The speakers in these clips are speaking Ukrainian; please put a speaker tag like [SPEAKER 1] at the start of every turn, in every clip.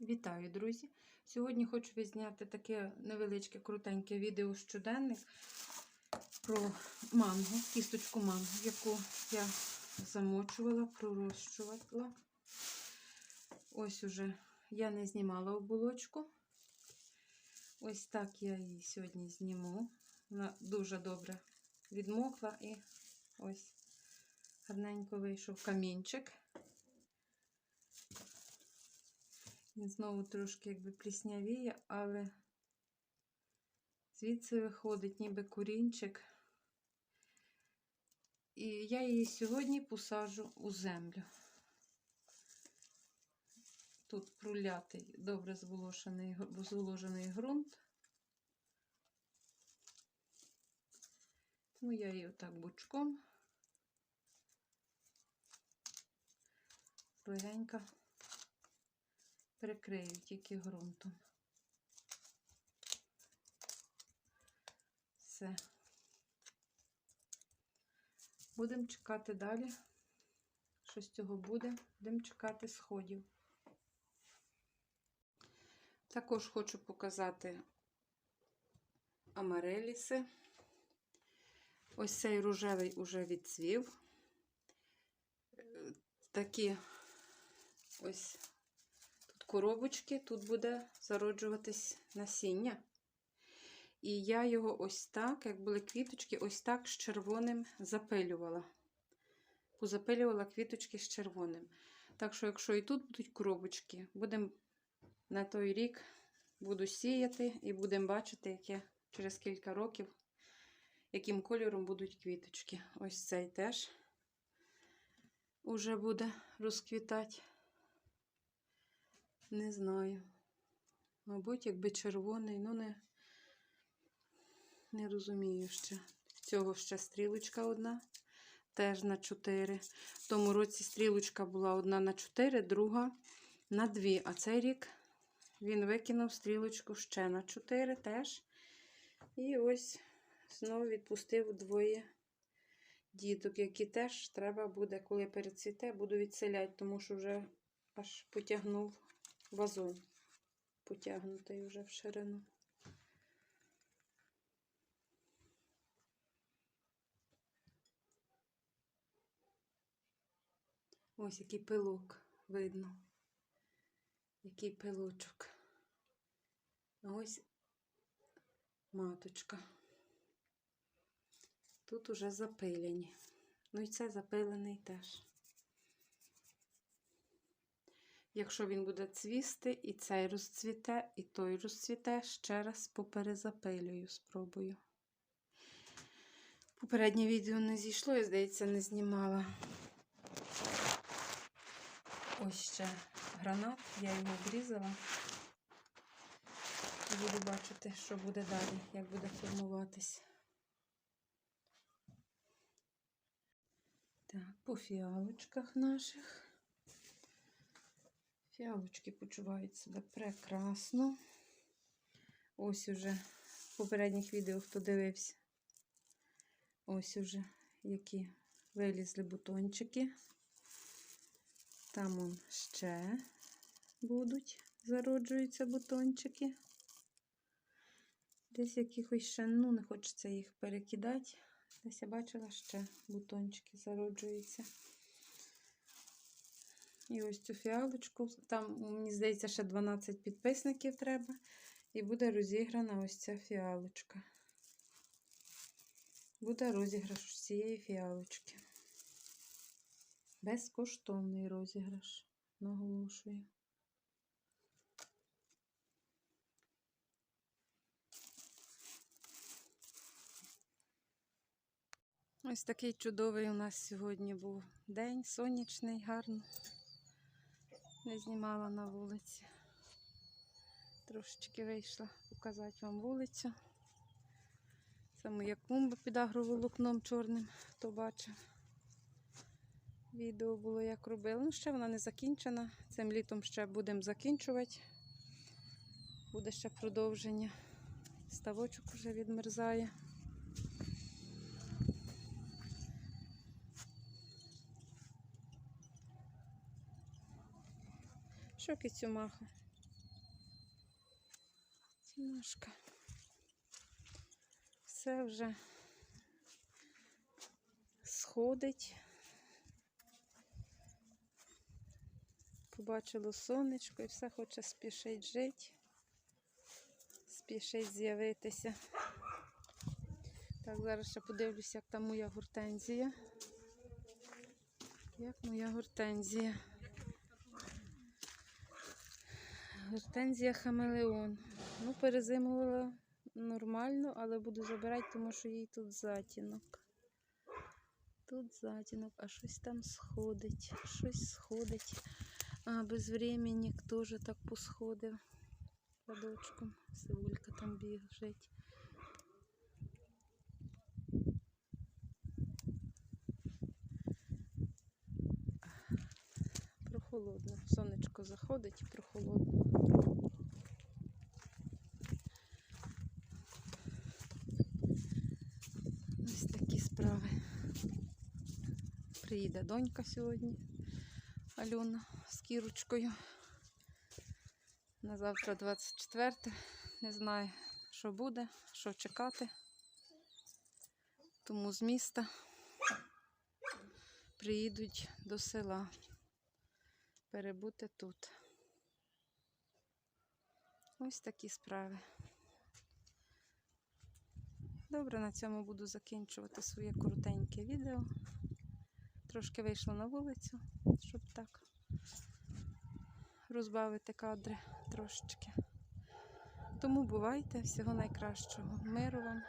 [SPEAKER 1] Вітаю, друзі! Сьогодні хочу відзняти таке невеличке, крутеньке відео щоденник про манго, кісточку манго, яку я замочувала, пророщувала. Ось уже я не знімала оболочку. Ось так я її сьогодні зніму. Вона дуже добре відмокла і ось гарненько вийшов камінчик. Він знову трошки якби пліснявіє, але звідси виходить ніби корінчик. І я її сьогодні посаджу у землю. Тут пролятий, добре зволожений, зволожений ґрунт. Тому я її отак бочком легенько прикрию тільки ґрунтом. Все. Будемо чекати далі. Що з цього буде? Будемо чекати сходів. Також хочу показати амареліси. Ось цей рожевий уже відцвів. Такі ось коробочки, тут буде зароджуватись насіння. І я його ось так, як були квіточки, ось так з червоним запилювала. Позапилювала квіточки з червоним. Так що, якщо і тут будуть коробочки, будемо на той рік буду сіяти і будемо бачити, яке через кілька років, яким кольором будуть квіточки. Ось цей теж уже буде розквітати. Не знаю. Мабуть, якби червоний, ну не не розумію ще. Цього ще стрілочка одна, теж на 4. В тому році стрілочка була одна на 4, друга на 2. А цей рік він викинув стрілочку ще на 4 теж. І ось знову відпустив двоє діток, які теж треба буде, коли перецвіте, буду відселяти, тому що вже аж потягнув вазон потягнутий вже в ширину. Ось який пилок видно, який пилочок. Ось маточка. Тут уже запилені. Ну і це запилений теж. Якщо він буде цвісти, і цей розцвіте, і той розцвіте, ще раз поперезапилюю, спробую. Попереднє відео не зійшло, я, здається, не знімала. Ось ще гранат, я його обрізала. Буду бачити, що буде далі, як буде формуватись. Так, по фіалочках наших. Фіалочки почувають себе прекрасно. Ось уже в попередніх відео, хто дивився, ось уже які вилізли бутончики. Там он ще будуть, зароджуються бутончики. Десь якихось ще, ну, не хочеться їх перекидати. Десь я бачила, ще бутончики зароджуються. І ось цю фіалочку. Там, мені здається, ще 12 підписників треба. І буде розіграна ось ця фіалочка. Буде розіграш цієї фіалочки. Безкоштовний розіграш, наголошую. Ось такий чудовий у нас сьогодні був день, сонячний, гарний не знімала на вулиці. Трошечки вийшла показати вам вулицю. Це моя клумба під агроволокном чорним, хто бачив. Відео було, як робила. Ну, ще вона не закінчена. Цим літом ще будемо закінчувати. Буде ще продовження. Ставочок вже відмерзає. Що кицюмаха? Ножка. Все вже сходить. Побачило сонечко і все хоче спішить жити, спішить з'явитися. Так, зараз ще подивлюся, як там моя гортензія. Як моя гортензія. Гортензія хамелеон. Ну, перезимувала нормально, але буду забирати, тому що їй тут затінок. Тут затінок, а щось там сходить. Щось сходить. А, безвременник теж так посходив рядочком. Сивулька там біжить. Прохолодно. Сонечко заходить і прохолодно. Ось такі справи. Приїде донька сьогодні, Альона з кірочкою. На завтра 24. Не знаю, що буде, що чекати. Тому з міста приїдуть до села перебути тут. Ось такі справи. Добре, на цьому буду закінчувати своє коротеньке відео. Трошки вийшла на вулицю, щоб так розбавити кадри трошечки. Тому бувайте, всього найкращого. Миру вам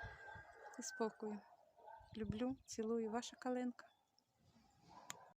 [SPEAKER 1] і спокою. Люблю, цілую ваша калинка.